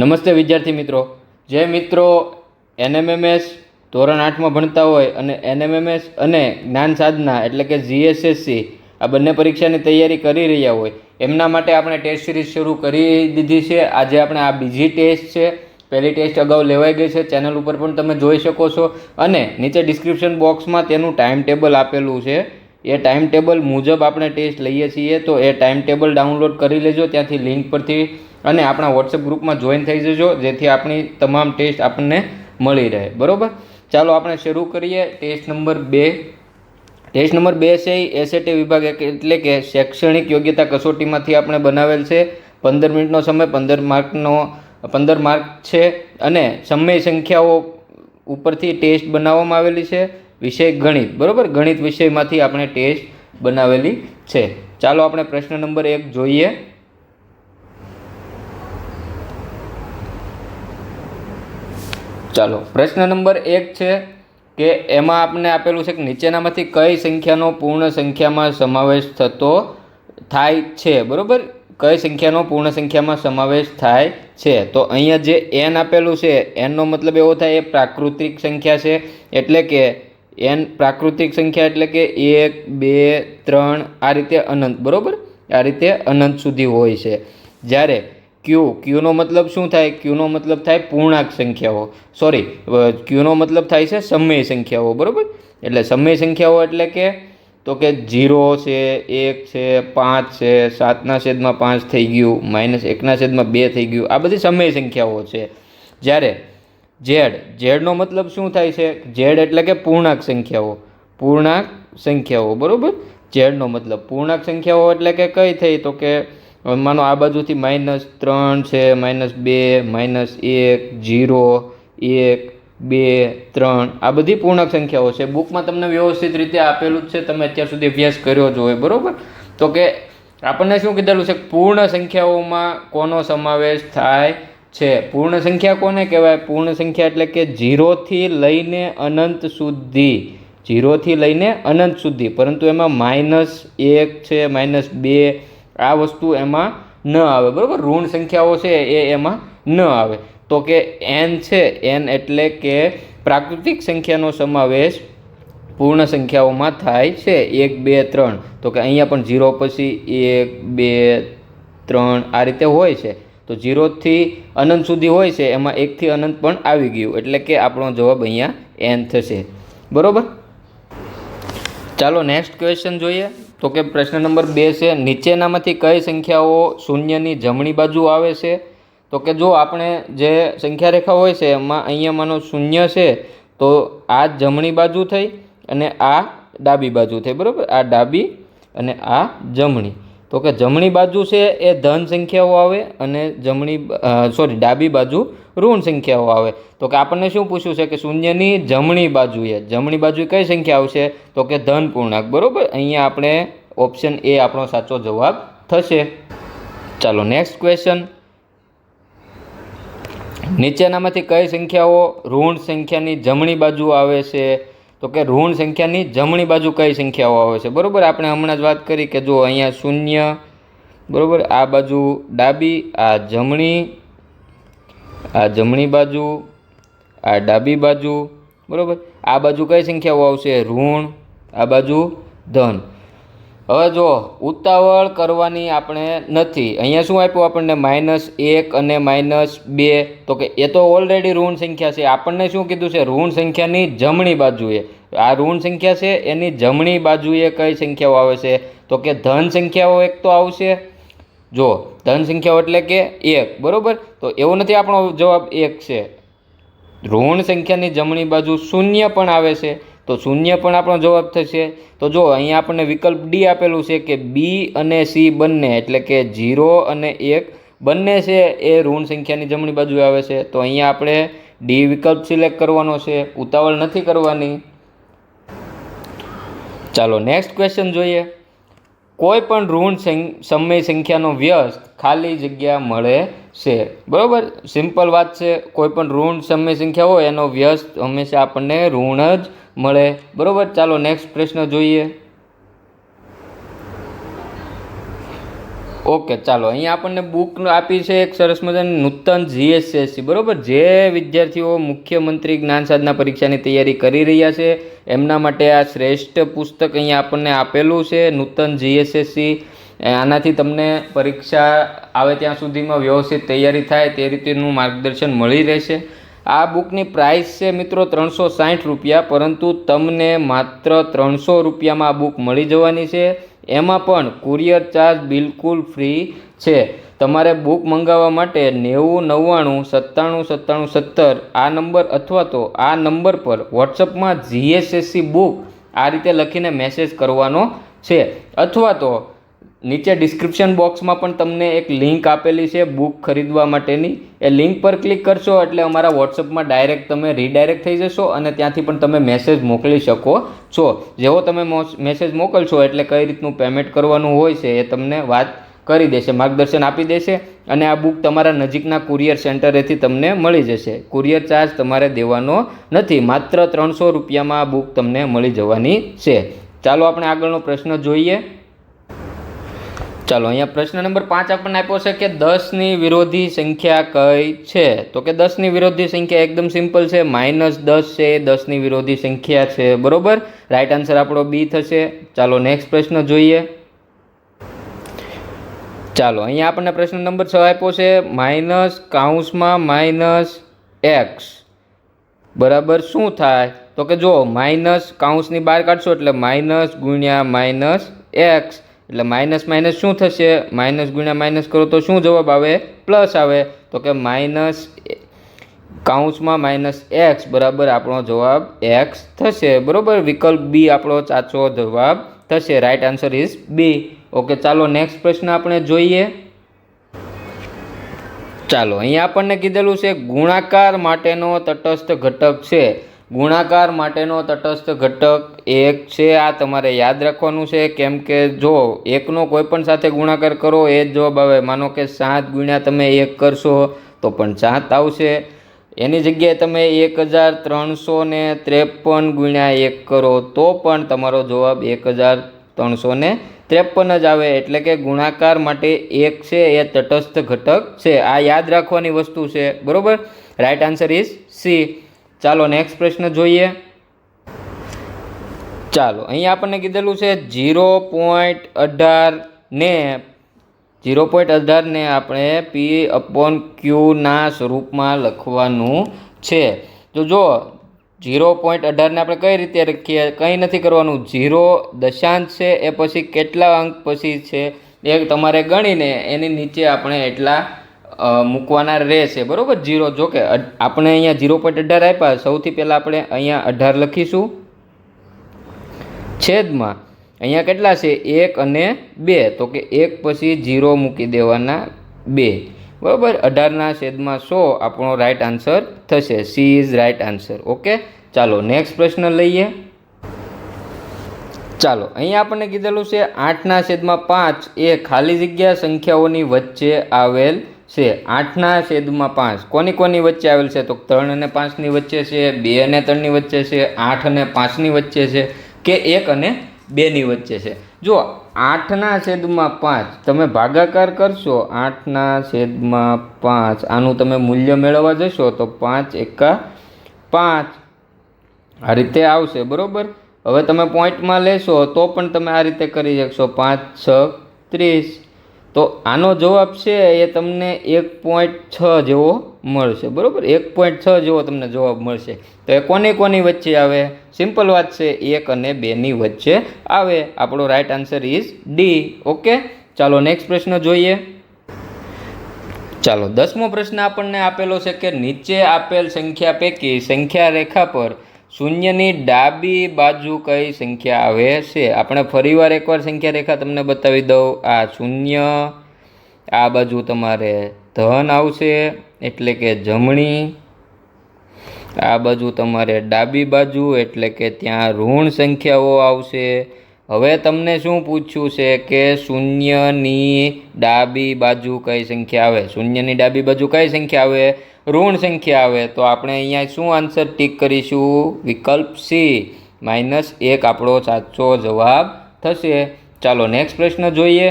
નમસ્તે વિદ્યાર્થી મિત્રો. જે મિત્રો એનએમએમએસ ધોરણ આઠમાં ભણતા હોય અને એનએમએમએસ અને જ્ઞાન સાધના એટલે કે જીએસએસસી આ બંને પરીક્ષાની તૈયારી કરી રહ્યા હોય, એમના માટે આપણે ટેસ્ટ સિરીઝ શરૂ કરી દીધી છે. આજે આપણે આ બીજી ટેસ્ટ છે. પહેલી ટેસ્ટ અગાઉ લેવાઈ ગઈ છે. ચેનલ ઉપર પણ તમે જોઈ શકો છો. અને નીચે ડિસ્ક્રિપ્શન બોક્સમાં તેનું ટાઈમ ટેબલ આપેલું છે. એ ટાઈમ ટેબલ મુજબ આપણે ટેસ્ટ લઈએ છીએ. તો એ ટાઈમ ટેબલ ડાઉનલોડ કરી લેજો. ત્યાંથી લિંક પરથી અને આપણા વોટ્સએપ ગ્રુપમાં જોઈન થઈ જજો, જેથી આપણી તમામ ટેસ્ટ આપણને મળી રહે. બરાબર? ચાલો આપણે શરૂ કરીએ. ટેસ્ટ નંબર બે. ટેસ્ટ નંબર બે છે એ એસએટી વિભાગ એટલે કે શૈક્ષણિક યોગ્યતા કસોટીમાંથી આપણે બનાવેલ છે. પંદર મિનિટનો સમય, પંદર માર્કનો, પંદર માર્ક છે અને સમય સંખ્યાઓ ઉપરથી ટેસ્ટ બનાવવામાં આવેલી છે. વિષય ગણિત. બરાબર? ગણિત વિષયમાંથી આપણે ટેસ્ટ બનાવેલી છે. ચાલો આપણે પ્રશ્ન નંબર એક જોઈએ. ચાલો, પ્રશ્ન નંબર એક છે કે એમાં આપને આપેલું છે કે નીચેનામાંથી કઈ સંખ્યાનો પૂર્ણ સંખ્યામાં સમાવેશ થતો થાય છે, બરાબર? કઈ સંખ્યાનો પૂર્ણ સંખ્યામાં સમાવેશ થાય છે? તો અહીંયા જે એન આપેલું છે એનનો મતલબ એવો થાય, એ પ્રાકૃતિક સંખ્યા છે, એટલે કે એન પ્રાકૃતિક સંખ્યા એટલે કે એક, બે, ત્રણ, આ રીતે અનંત, બરાબર? આ રીતે અનંત સુધી હોય છે. જ્યારે ક્યુ ક્યુનો મતલબ શું થાય? ક્યુનો મતલબ થાય પૂર્ણાંક સંખ્યાઓ. સોરી ક્યુનો મતલબ થાય છે સમય સંખ્યાઓ, બરાબર? એટલે સમય સંખ્યાઓ એટલે કે, તો કે જીરો છે, એક છે, પાંચ છે, સાતના છેદમાં પાંચ થઈ ગયું, માઇનસ એકના છેદમાં બે થઈ ગયું. આ બધી સમય સંખ્યાઓ છે. જ્યારે ઝેડ ઝેડનો મતલબ શું થાય છે? ઝેડ એટલે કે પૂર્ણાંક સંખ્યાઓ. પૂર્ણાંક સંખ્યાઓ, બરાબર? ઝેડનો મતલબ. પૂર્ણાંક સંખ્યાઓ એટલે કે કઈ થઈ? તો કે હવે માનો આ બાજુથી માઇનસ ત્રણ છે માઇનસ બે માઇનસ એક જીરો એક, બે, ત્રણ. આ બધી પૂર્ણક સંખ્યાઓ છે. બુકમાં તમને વ્યવસ્થિત રીતે આપેલું જ છે. તમે અત્યાર સુધી અભ્યાસ કર્યો જ હોય, બરાબર? તો કે આપણને શું કીધેલું છે? પૂર્ણ સંખ્યાઓમાં કોનો સમાવેશ થાય છે? પૂર્ણ સંખ્યા કોને કહેવાય? પૂર્ણ સંખ્યા એટલે કે ઝીરોથી લઈને અનંત સુધી. જીરોથી લઈને અનંત સુધી. પરંતુ એમાં માઇનસ એક છે માઇનસ બે આ વસ્તુ એમાં ન આવે. બરાબર? ઋણ સંખ્યાઓ છે એ એમાં ન આવે. તો કે એન છે એન એટલે કે પ્રાકૃતિક સંખ્યાનો સમાવેશ પૂર્ણ સંખ્યાઓમાં થાય છે. એક, બે, ત્રણ. તો કે અહીંયા પણ ઝીરો પછી એક, બે, ત્રણ આ રીતે હોય છે. તો ઝીરોથી અનંત સુધી હોય છે. એમાં એકથી અનંત પણ આવી ગયું. એટલે કે આપણો જવાબ અહીંયા એન થશે. બરાબર? ચાલો નેક્સ્ટ ક્વેશ્ચન જોઈએ. તો કે પ્રશ્ન નંબર બે છે, નીચેનામાંથી કઈ સંખ્યાઓ શૂન્યની જમણી બાજુ આવે છે? તો કે જો આપણે જે સંખ્યા રેખા હોય છે, એમાં અહીંયા માનો શૂન્ય છે, તો આ જમણી બાજુ થઈ અને આ ડાબી બાજુ થઈ, બરાબર? આ ડાબી અને આ જમણી. તો કે જમણી બાજુ છે એ ધન સંખ્યાઓ આવે અને જમણી સોરી ડાબી બાજુ ઋણ સંખ્યાઓ આવે. તો કે આપણને શું પૂછ્યું છે કે શૂન્યની જમણી બાજુએ, જમણી બાજુ કઈ સંખ્યા આવશે? તો કે ધન પૂર્ણાંક, બરાબર? અહીંયા આપણે ઓપ્શન એ આપણો સાચો જવાબ થશે. ચાલો નેક્સ્ટ ક્વેશ્ચન નીચેનામાંથી કઈ સંખ્યાઓ ઋણ સંખ્યાની જમણી બાજુ આવે છે? તો કે ઋણ સંખ્યાની જમણી બાજુ કઈ સંખ્યાઓ આવે છે? બરાબર, આપણે હમણાં જ વાત કરી કે જો અહીંયા શૂન્ય, બરાબર, આ બાજુ ડાબી, આ જમણી આ જમણી બાજુ, આ ડાબી બાજુ, બરાબર, આ બાજુ કઈ સંખ્યાઓ આવશે? ઋણ, આ બાજુ ધન. હવે જો, ઉતાવળ કરવાની આપણે નથી. અહીંયા શું આપ્યું આપણને? માઇનસ એક અને માઇનસ બે. તો કે એ તો ઓલરેડી ઋણ સંખ્યા છે. આપણને શું કીધું છે? ઋણ સંખ્યાની જમણી બાજુએ. આ ઋણ સંખ્યા છે, એની જમણી બાજુએ કઈ સંખ્યાઓ આવે છે? તો કે ધન સંખ્યાઓ એક તો આવશે. જો, ધન સંખ્યાઓ એટલે કે એક. બરાબર? તો એવો નથી આપણો જવાબ એક છે. ઋણ સંખ્યાની જમણી બાજુ શૂન્ય પણ આવે છે. તો શૂન્ય પણ આપણો જવાબ થશે. તો જો અહીંયા આપણને વિકલ્પ ડી આપેલું છે કે બી અને સી બંને, એટલે કે ઝીરો અને એક બંને છે, એ ઋણ સંખ્યાની જમણી બાજુ આવે છે. તો અહીંયા આપણે ડી વિકલ્પ સિલેક્ટ કરવાનો છે. ઉતાવળ નથી કરવાની. ચાલો, નેક્સ્ટ ક્વેશ્ચન જોઈએ. કોઈ પણ ઋણ સમય સંખ્યાનો વ્યસ્ત ખાલી જગ્યા મળે છે. બરાબર? સિમ્પલ વાત છે. કોઈ પણ ઋણ સમય સંખ્યા હોય એનો વ્યસ્ત હંમેશા આપણને ઋણ જ મળે. બરાબર? ચાલો નેક્સ્ટ પ્રશ્ન જોઈએ. ઓકે, ચાલો. અહીંયા આપણને બુક આપી છે એક સરસ મજાની નૂતન જીએસએસસી બરાબર? જે વિદ્યાર્થીઓ મુખ્યમંત્રી જ્ઞાન સાધના પરીક્ષાની તૈયારી કરી રહ્યા છે, એમના માટે આ શ્રેષ્ઠ પુસ્તક અહીંયા આપણને આપેલું છે, નૂતન જીએસએસસી આનાથી તમને પરીક્ષા આવે ત્યાં સુધીમાં વ્યવસ્થિત તૈયારી થાય તે રીતેનું માર્ગદર્શન મળી રહેશે. આ બુકની પ્રાઇસ છે મિત્રો ત્રણસો સાઠ રૂપિયા, પરંતુ તમને માત્ર ત્રણસો રૂપિયામાં આ બુક મળી જવાની છે. એમાં પણ કુરિયર ચાર્જ બિલકુલ ફ્રી છે. તમારે બુક મંગાવવા માટે નેવું, નવ્વાણું, સત્તાણું સત્તાણું, સત્તર આ નંબર અથવા તો આ નંબર પર વોટ્સઅપમાં જીએસએસસી બુક આ રીતે લખીને મેસેજ કરવાનો છે. અથવા તો નીચે ડિસ્ક્રિપ્શન બોક્સમાં પણ તમને એક લિંક આપેલી છે બુક ખરીદવા માટેની. એ લિંક પર ક્લિક કરશો એટલે અમારા વોટ્સઅપમાં ડાયરેક્ટ તમે રીડાયરેક્ટ થઈ જશો અને ત્યાંથી પણ તમે મેસેજ મોકલી શકો છો. જેવો તમે મેસેજ મોકલશો એટલે કઈ રીતનું પેમેન્ટ કરવાનું હોય છે એ તમને વાત કરી દેશે, માર્ગદર્શન આપી દેશે અને આ બુક તમારા નજીકના કુરિયર સેન્ટરેથી તમને મળી જશે. કુરિયર ચાર્જ તમારે દેવાનો નથી, માત્ર ત્રણસો રૂપિયામાં આ બુક તમને મળી જવાની છે. ચાલો આપણે આગળનો પ્રશ્ન જોઈએ. ચાલો, અહીંયા પ્રશ્ન નંબર પાંચ આપણને આપ્યો છે કે દસની વિરોધી સંખ્યા કઈ છે? તો કે દસની વિરોધી સંખ્યા એકદમ સિમ્પલ છે, માઇનસ દસ છે, દસની વિરોધી સંખ્યા છે, બરોબર? રાઈટ આન્સર આપણો બી થશે. ચાલો, નેક્સ્ટ પ્રશ્ન જોઈએ. ચાલો, અહીંયા આપણને પ્રશ્ન નંબર છ આપ્યો છે, માઇનસ કાઉન્સમાં માઇનસ એક્સ. બરાબર, શું થાય? તો કે જો માઇનસ કાઉન્સની બહાર કાઢશો એટલે માઇનસ ગુણ્યા માઇનસ એક્સ. એટલે માઇનસ માઇનસ શું થશે? માઇનસ ગુણ્યા માઇનસ કરો તો શું જવાબ આવે? પ્લસ આવે. તો કે માઇનસ કાઉન્સમાં માઇનસ એક્સ બરાબર આપણો જવાબ એક્સ થશે. બરાબર? વિકલ્પ બી આપણો સાચો જવાબ થશે. Right answer is B okay ચાલો નેક્સ્ટ પ્રશ્ન આપણે જોઈએ. ચાલો, અહીંયા આપણને કીધેલું છે, ગુણાકાર માટેનો તટસ્થ ઘટક છે. ગુણાકાર માટેનો તટસ્થ ઘટક એક છે, આ તમારે યાદ રાખવાનું છે. કેમ કે જો એકનો કોઈ પણ સાથે ગુણાકાર કરો, એ જ જવાબ આવે. માનો કે સાત ગુણ્યા તમે એક કરશો, તો પણ સાત આવશે. એની જગ્યાએ તમે એક હજાર ત્રણસો ને ત્રેપન ગુણ્યા એક કરો, તો પણ તમારો જવાબ એક હજાર ત્રણસો ને ત્રેપન જ આવે. એટલે કે ગુણાકાર માટે એક છે, એ તટસ્થ ઘટક છે. આ યાદ રાખવાની વસ્તુ છે. બરાબર? રાઈટ આન્સર ઇઝ સી ચાલો નેક્સ્ટ પ્રશ્ન જોઈએ. ચાલો અહીંયા આપણને કીધેલું છે જીરો પોઈન્ટ અઢારને જીરો પોઈન્ટ અઢારને આપણે પી અપોન ક્યુના સ્વરૂપમાં લખવાનું છે. તો જો જીરો પોઈન્ટ અઢારને આપણે કઈ રીતે લખીએ કંઈ નથી કરવાનું. જીરો દશાંશ છે, એ પછી કેટલા અંક પછી છે? એ તમારે ગણીને એની નીચે આપણે એટલા મૂકવાના રહેશે, બરાબર? જીરો જો કે આપણે અહીંયા જીરો પોઈન્ટ અઢાર આપ્યા, સૌથી પહેલાં આપણે અહીંયા અઢાર લખીશું. છેદમાં, અહીંયા કેટલા છે? એક અને બે. તો કે એક પછી જીરો મૂકી દેવાના બે. બરાબર? અઢારના છેદમાં સો આપણો રાઈટ આન્સર થશે. C is right answer okay? ચાલો નેક્સ્ટ પ્રશ્ન લઈએ. ચાલો, અહીંયા આપણને કીધેલું છે, આઠના છેદમાં પાંચ એ ખાલી જગ્યા સંખ્યાઓની વચ્ચે આવેલ છે, આઠના છેદમાં પાંચ. કોની કોની વચ્ચે આવેલ છે? તો ત્રણ અને પાંચની વચ્ચે છે, બે અને ત્રણની વચ્ચે છે, આઠ અને પાંચની વચ્ચે છે કે એક અને બેની વચ્ચે છે? જો આઠના છેદમાં પાંચ તમે ભાગાકાર કરશો, આઠના છેદમાં પાંચ, આનું તમે મૂલ્ય મેળવવા જશો, તો પાંચ એકા પાંચ. આ રીતે આવશે, બરાબર? હવે તમે પોઈન્ટમાં લેશો, તો પણ તમે આ રીતે કરી શકશો. પાંચ, છ, ત્રીસ. તો આનો જવાબ છે એ તમને એક પોઈન્ટ છ જેવો મળશે, બરાબર? એક પોઈન્ટ છ જેવો તમને જવાબ મળશે. તો એ કોની કોની વચ્ચે આવે? સિમ્પલ વાત છે, એક અને બેની વચ્ચે આવે. આપણો right answer is D okay? ચાલો નેક્સ્ટ પ્રશ્ન જોઈએ. ચાલો, દસમો પ્રશ્ન આપણને આપેલો છે કે નીચે આપેલ સંખ્યા પૈકી સંખ્યા રેખા પર શૂન્યની ડાબી બાજુ કઈ સંખ્યા આવે છે? આપણે ફરીવાર એકવાર સંખ્યા રેખા તમને બતાવી દઉં. આ શૂન્ય, આ બાજુ તમારે ધન આવશે, એટલે કે જમણી. આ બાજુ તમારે ડાબી બાજુ, એટલે કે ત્યાં ઋણ સંખ્યાઓ આવશે. હવે તમને શું પૂછ્યું છે કે શૂન્યની ડાબી બાજુ કઈ સંખ્યા આવે? શૂન્યની ડાબી બાજુ કઈ સંખ્યા આવે? ઋણ સંખ્યા આવે. તો આપણે અહીંયા શું આન્સર ટીક કરીશું? વિકલ્પ સી. માઇનસ એક આપણો સાચો જવાબ થશે. ચાલો નેક્સ્ટ પ્રશ્ન જોઈએ.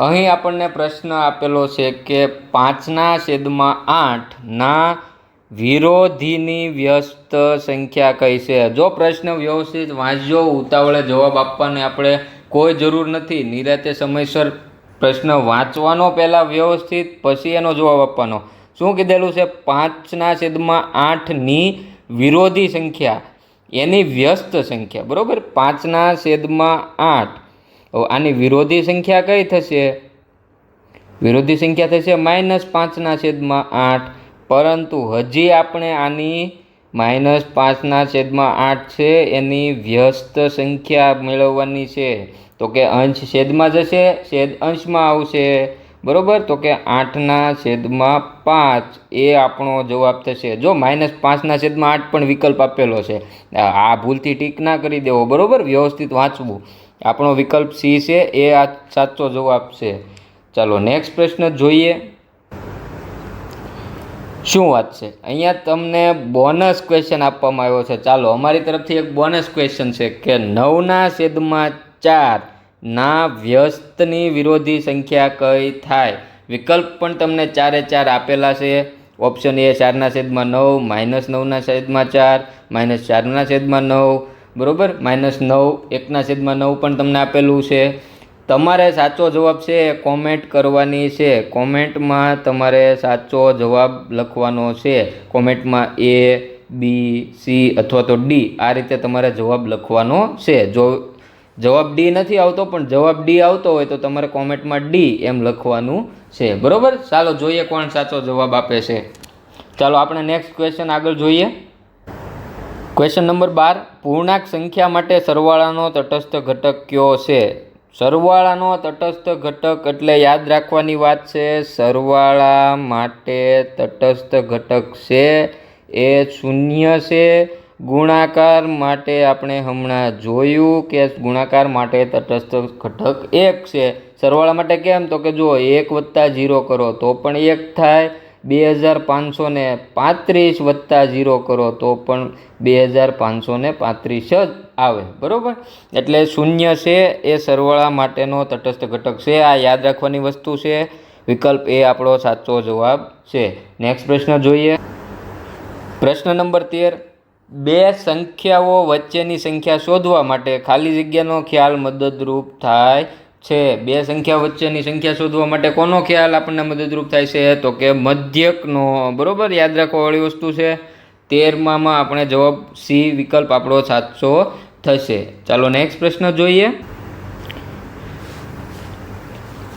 અહીં આપણને પ્રશ્ન આપેલો છે કે પાંચના છેદમાં આઠના વિરોધીની વ્યસ્ત સંખ્યા કઈ છે? જો પ્રશ્ન વ્યવસ્થિત વાંચજો, ઉતાવળે જવાબ આપવાની આપણે કોઈ જરૂર નથી. નિરાતે સમયસર પ્રશ્ન વાંચવાનો પહેલાં વ્યવસ્થિત, પછી એનો જવાબ આપવાનો. શું કીધેલું છે? પાંચના છેદમાં આઠની વિરોધી સંખ્યા, એની વ્યસ્ત સંખ્યા. બરાબર? પાંચના છેદમાં આઠ. આની વિરોધી સંખ્યા કઈ થશે? વિરોધી સંખ્યા થશે માઇનસ પાંચના છેદમાં આઠ. પરંતુ હજી આપણે આની માઇનસ પાંચના છેદમાં આઠ છે, એની વ્યસ્ત સંખ્યા મેળવવાની છે. તો કે અંશ છેદમાં જશે, છેદ અંશમાં આવશે. બરાબર? તો કે આઠના છેદમાં પાંચ એ આપણો જવાબ થશે. જો માઇનસ પાંચના છેદમાં આઠ પણ વિકલ્પ આપેલો છે, આ ભૂલથી ટીક ના કરી દેવો. બરાબર? વ્યવસ્થિત વાંચવું. આપણો વિકલ્પ સી છે, એ આ સાચો જવાબ છે. ચાલો, નેક્સ્ટ પ્રશ્ન જોઈએ. શું વાત છે? અહીંયા તમને બોનસ ક્વેશ્ચન આપવામાં આવ્યો છે. ચાલો, અમારી તરફથી એક બોનસ ક્વેશ્ચન છે કે નવના છેદમાં ચાર ના વ્યસ્તની વિરોધી સંખ્યા કઈ થાય? વિકલ્પ પણ તમને ચારે ચાર આપેલા છે. ઓપ્શન એ ચારના છેદમાં નવ માઇનસ નવના છેદમાં ચાર માઇનસ ચારના છેદમાં નવ, બરાબર? માઇનસ નવ, એકના છેદમાં નવ પણ તમને આપેલું છે. તમારે સાચો જવાબ છે કોમેન્ટ કરવાની છે. કોમેન્ટમાં તમારે સાચો જવાબ લખવાનો છે. કોમેન્ટમાં એ બી સી અથવા તો ડી આ રીતે તમારે જવાબ લખવાનો છે. જો જવાબ ડી નથી આવતો પણ જવાબ ડી આવતો હોય તો તમારે કોમેન્ટમાં ડી એમ લખવાનું છે. બરાબર? ચાલો જોઈએ કોણ સાચો જવાબ આપે છે. ચાલો આપણે નેક્સ્ટ ક્વેશ્ચન આગળ જોઈએ. ક્વેશ્ચન નંબર બાર. પૂર્ણાંક સંખ્યા માટે સરવાળાનો તટસ્થ ઘટક કયો છે? સરવાળાનો તટસ્થ ઘટક એટલે યાદ રાખવાની વાત છે, સરવાળા માટે તટસ્થ ઘટક છે, એ શૂન્ય છે. ગુણાકાર માટે આપણે હમણાં જોયું કે ગુણાકાર માટે તટસ્થ ઘટક એક છે. સરવાળા માટે કેમ? તો કે જો એક વત્તા જીરો કરો તો પણ એક થાય. બે હજાર પાંચસો ને પાંત્રીસ વત્તા ઝીરો કરો તો પણ બે હજાર પાંચસો ને પાંત્રીસ જ આવે, બરાબર? એટલે શૂન્ય છે એ સરવાળા માટેનો તટસ્થ ઘટક છે. આ યાદ રાખવાની વસ્તુ છે. વિકલ્પ એ આપણો સાચો જવાબ છે. નેક્સ્ટ પ્રશ્ન જોઈએ. પ્રશ્ન નંબર તેર. બે સંખ્યાઓ વચ્ચેની સંખ્યા શોધવા માટે ખાલી જગ્યાનો ખ્યાલ મદદરૂપ થાય છે. બે સંખ્યા વચ્ચેની સંખ્યા શોધવા માટે કોનો ખ્યાલ આપણને મદદરૂપ થાય છે? તો કે મધ્યકનો. બરોબર? યાદ રાખવાવાળી વસ્તુ છે. તેરમામાં આપણે જવાબ સી વિકલ્પ આપણો સાચો થશે. ચાલો નેક્સ્ટ પ્રશ્ન જોઈએ.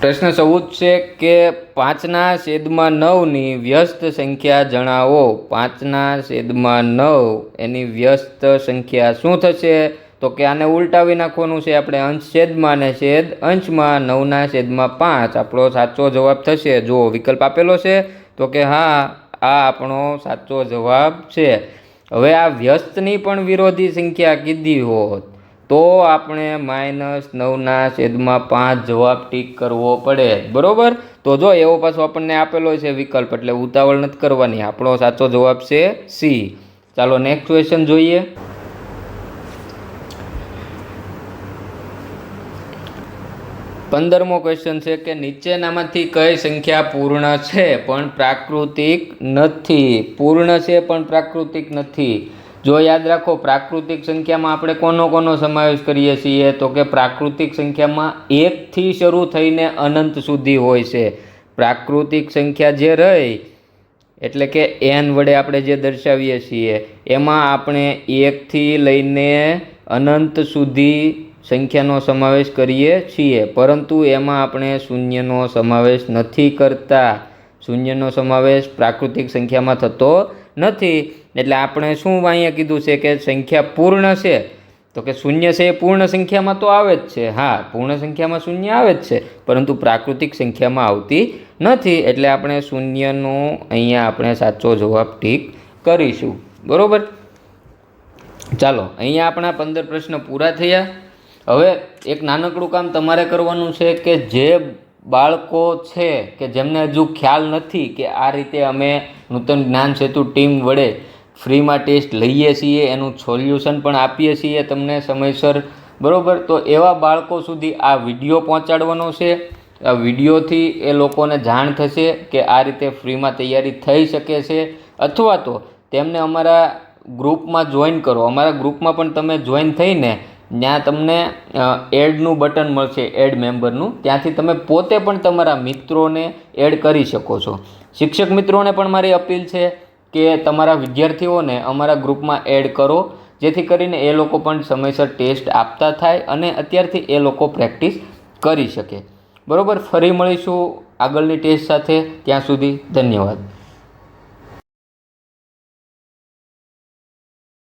પ્રશ્ન ચૌદ છે કે પાંચના છેદમાં નવની વ્યસ્ત સંખ્યા જણાવો. પાંચના છેદમાં નવ, એની વ્યસ્ત સંખ્યા શું થશે? તો કે આને ઉલટાવી નાખવાનું છે. આપણે અંશ છેદમાં ને છેદ અંશમાં, નવના છેદમાં પાંચ. આપણો સાચો જવાબ થશે. જો વિકલ્પ આપેલો છે. તો કે હા, આ આપણો સાચો જવાબ છે. હવે આ વ્યસ્તની પણ વિરોધી સંખ્યા કીધી હોત, તો આપણે માઇનસ નવના છેદમાં પાંચ જવાબ ટીક કરવો પડે. બરાબર? તો જો, એવો પાછો આપણને આપેલો છે વિકલ્પ, એટલે ઉતાવળ નથી કરવાની. આપણો સાચો જવાબ છે સી. ચાલો નેક્સ્ટ ક્વેશ્ચન જોઈએ. પંદરમો ક્વેશ્ચન છે કે નીચેનામાંથી કઈ સંખ્યા પૂર્ણ છે? પણ પ્રાકૃતિક નથી. પૂર્ણ છે પણ પ્રાકૃતિક નથી. જો યાદ રાખો, પ્રાકૃતિક સંખ્યામાં આપણે કોનો કોનો સમાવેશ કરીએ છીએ? તો કે પ્રાકૃતિક સંખ્યામાં એકથી શરૂ થઈને અનંત સુધી હોય છે. પ્રાકૃતિક સંખ્યા જે રહી, એટલે કે એન વડે આપણે જે દર્શાવીએ છીએ, એમાં આપણે એકથી લઈને અનંત સુધી સંખ્યાનો સમાવેશ કરીએ છીએ. પરંતુ એમાં આપણે શૂન્યનો સમાવેશ નથી કરતા. શૂન્યનો સમાવેશ પ્રાકૃતિક સંખ્યામાં થતો નથી. એટલે આપણે શું અહીંયા કીધું છે કે સંખ્યા પૂર્ણ છે? તો કે શૂન્ય છે એ પૂર્ણ સંખ્યામાં તો આવે જ છે. હા, પૂર્ણ સંખ્યામાં શૂન્ય આવે જ છે. પરંતુ પ્રાકૃતિક સંખ્યામાં આવતી નથી. એટલે આપણે શૂન્યનો અહીંયા આપણે સાચો જવાબ ઠીક કરીશું. બરાબર? ચાલો, અહીંયા આપણા પંદર પ્રશ્ન પૂરા થયા. હવે એક નાનકડું કામ તમારે કરવાનું છે કે જે બાળકો છે કે જેમને હજુ ખ્યાલ નથી કે આ રીતે અમે નૂતન જ્ઞાન સેતુ ટીમ વડે ફ્રીમાં ટેસ્ટ લઈએ છીએ, એનું સોલ્યુશન પણ આપીએ છીએ તમને સમયસર. બરાબર? તો એવા બાળકો સુધી આ વીડિયો પહોંચાડવાનો છે. આ વિડીયોથી એ લોકોને જાણ થશે કે આ રીતે ફ્રીમાં તૈયારી થઈ શકે છે. અથવા તો તેમને અમારા ગ્રુપમાં જોઈન કરો. અમારા ગ્રુપમાં પણ તમે જોઈન થઈને ત્યાં તમને એડનું બટન મળશે એડ મેમ્બરનું ત્યાંથી તમે પોતે પણ તમારા મિત્રોને એડ કરી શકો છો. શિક્ષક મિત્રોને પણ મારી અપીલ છે કે તમારા વિદ્યાર્થીઓને અમારા ગ્રુપમાં એડ કરો, જેથી કરીને એ લોકો પણ સમયસર ટેસ્ટ આપતા થાય અને અત્યારથી એ લોકો પ્રેક્ટિસ કરી શકે. બરાબર? ફરી મળીશું આગળની ટેસ્ટ સાથે. ત્યાં સુધી ધન્યવાદ.